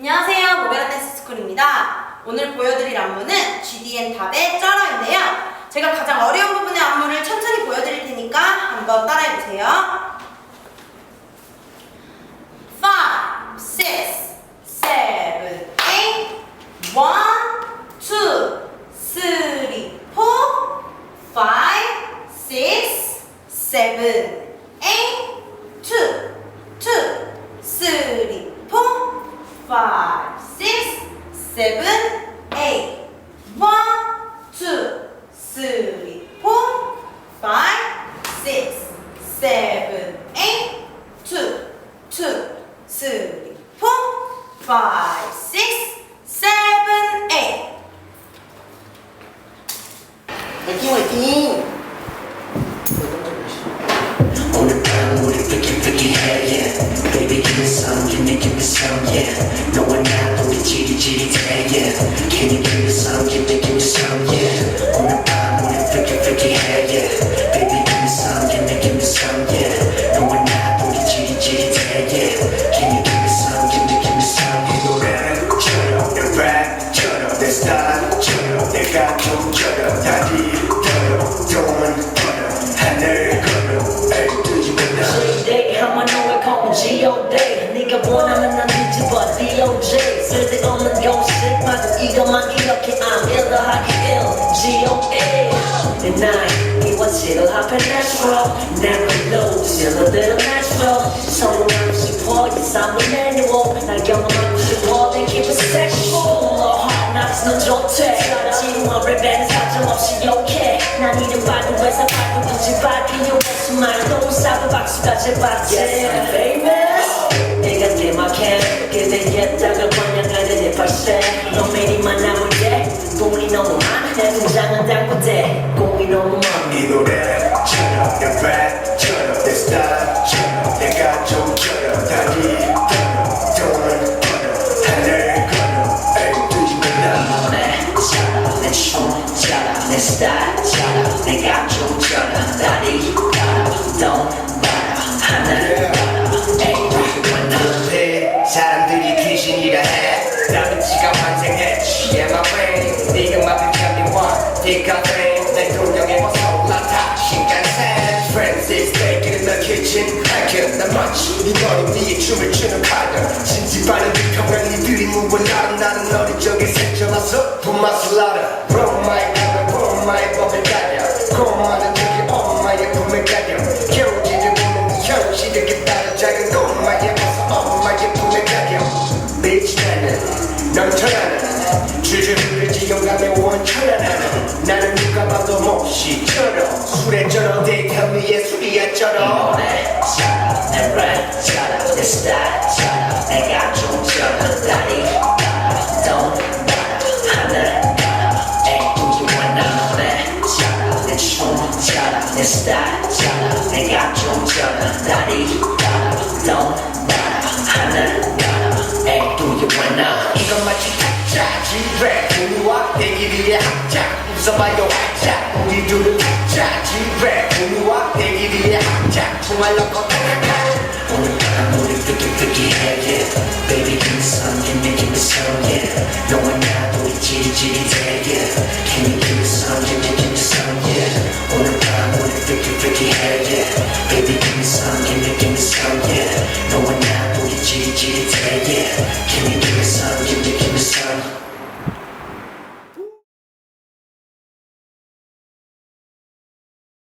안녕하세요. 모베라 댄스 스쿨입니다. 오늘 보여드릴 안무는 GDN 탑의 쩔어인데요. 제가 가장 어려운 부분의 안무를 천천히 보여드릴 테니까 한번 따라해보세요. 5, 6, 7, 8 1, 2, 3, 4, 5, 6, 7, 8 2, 2, 3, 4, 5, 6, 7, 8 1, 2, 3, 4, 5, 6, 7, 8 2, 2, 3, 4, 5, 6, 7, 8 화이팅 화이팅! 오늘 밤 우리 freaky freaky 해 yeah Baby give me some give me give me some yeah 너와 나 우리 지리지리해 yeah Can you give me some give me give me some yeah 오늘 밤 우리 freaky freaky 해 yeah Baby give me some give me give me some yeah 너와 나 우리 지리지리해 yeah Can you give me some give me give me some 이 노래처럼 내 랩처럼 내 스타일처럼 좀 쩔어 다 칠을 합해 natural Never lose 일러들은 natural 성공하고 싶어 이 삶을 manual 날 경험하고 싶어 Then keep it sexual. 너 knocks 넌 좋대 지루한 랩에는 사정없이 욕해 난 이름 바둑에서 바둑 굳이 발 필요 없어 말도 싸고 박수가 제발지 Yes I'm famous 내가 내 막해 그대겠다고 번역하는 내 발세 너 매일만 나올 때 돈이 너무 많아 내 등장은 당구대 공이 너무 많아 이 노래처럼 내 랩처럼 내 스타일처럼 내가 좀 쩔어 다리 떨어 돈을 벌어 하늘 걸어 에이 뜨지 못해 노래처럼 내춤 춰라 내 스타일처럼 내가 좀 춰라 다리 따라 돈 벌어 하늘 걸어 에이 그런데 사람들이 귀신이라 해 다빈치가 환생해 취해 my brain 네가 맡은 camera 디카페인 내 이 머리 위에 춤을 추는 카드 진지반은 평양이들이 무언 나는 나는 어린 적에 생겨나서 분맛을 알아 From my 가면 from my 법을 가려 고마는 적이 웃어봐요 활짝 우리 둘은 타짜지 랩 우리와 대기 위에 합작 총알 넣고 is hell, yeah 너와 나도 이 지리지리 돼, yeah Can you give me some, yeah, yeah, give me some, yeah 오늘 밤 오늘 freaky freaky 해, yeah Baby give me some, give me